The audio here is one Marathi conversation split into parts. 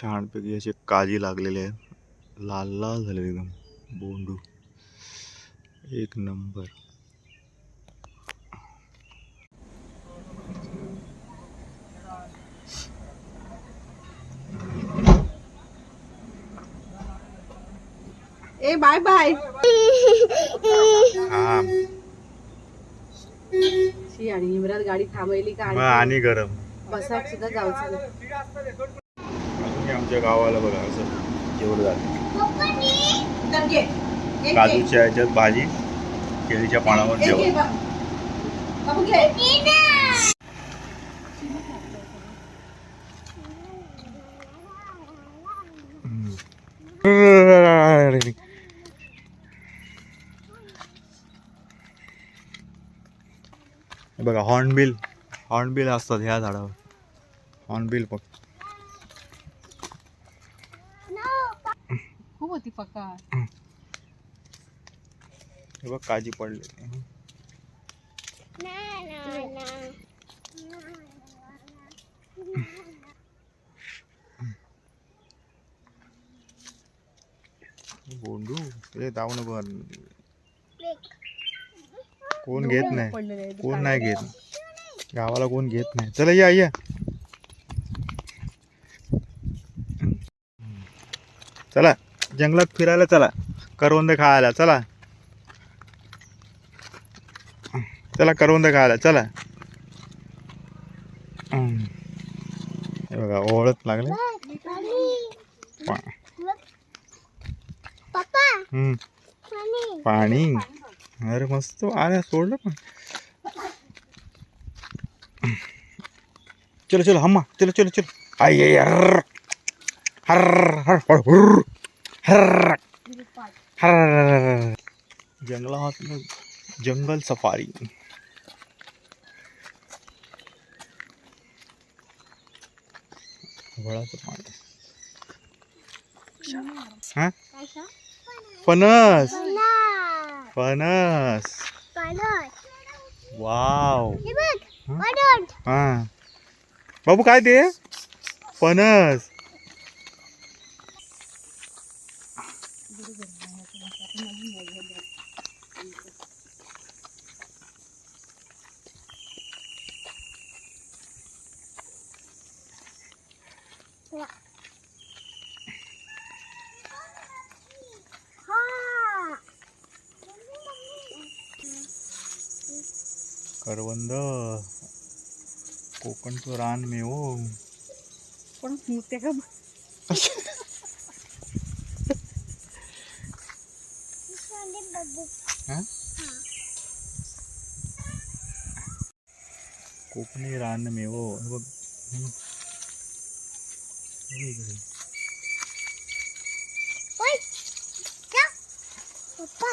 छानपैकी असे काजी लागलेले आहेत लाल लाल झाले एकदम. बोंडू. एक नंबर. ए बाय बाय आणि गाडी थांबवली का? आणि गरम. बसाक सुद्धा जाऊचं आमच्या गावाला बघा असं. जेवढं झालं. काजूच्या ह्याच्यात भाजी केळीच्या पानावर जेवण. बघा हॉर्नबिल हॉर्नबिल असतात ह्या झाडावर. हॉर्नबिल बघ खूप होती पक्का हे बघ काजी पडले. बोंडू हे जाऊ नको कोण घेत नाही. कोण नाही घेत. गावाला कोण घेत नाही. चला या या. चला. जंगलात फिरायला चला. करवंद खायला चला. चला करवंद खायला चला. हे बघा ओळख लागले. पाणी. अरे मस्त आल्या सोडलं पण. चलो चलो हम्मा. चलो चलो चलो. आई आई हर्र हर्र हर्र. हर्र हर्र जंगलातलं जंगल सफारी वळाचं पाणी हा फणस फणस वाव हा बाबू काय ते फणस करवंद कोकणचं रान मे हो पण ते का? कोकणी रान मे हो हे? बघ. पप्पा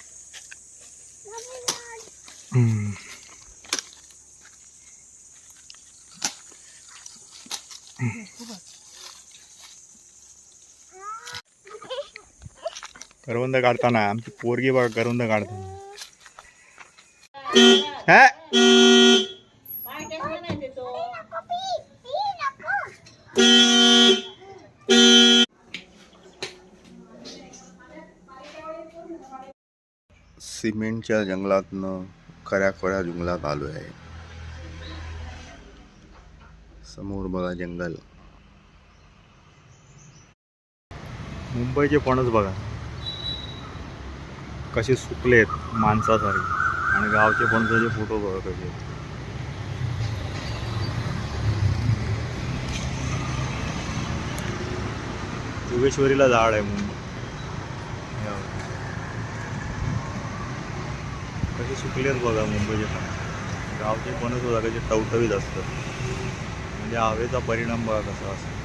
करवंद काढताना आमची पोरगी बघा करवंद काढताना. हा? सिमेंटच्या जंगलातनं खऱ्या खऱ्या जंगलात आलो आहे. समोर बघा जंगल. मुंबईचे फणस बघा. कसे सुकलेत माणसासारखे. आणि गावचे फणसाचे फोटो बघा कसे आहेत. योगेश्वरीला झाड आहे मुंबई कसे सुकलेत बघा मुंबईचे पण. गावचे पणच बघा कसे टवटवीत असतात म्हणजे हवेचा परिणाम बघा कसा असतो.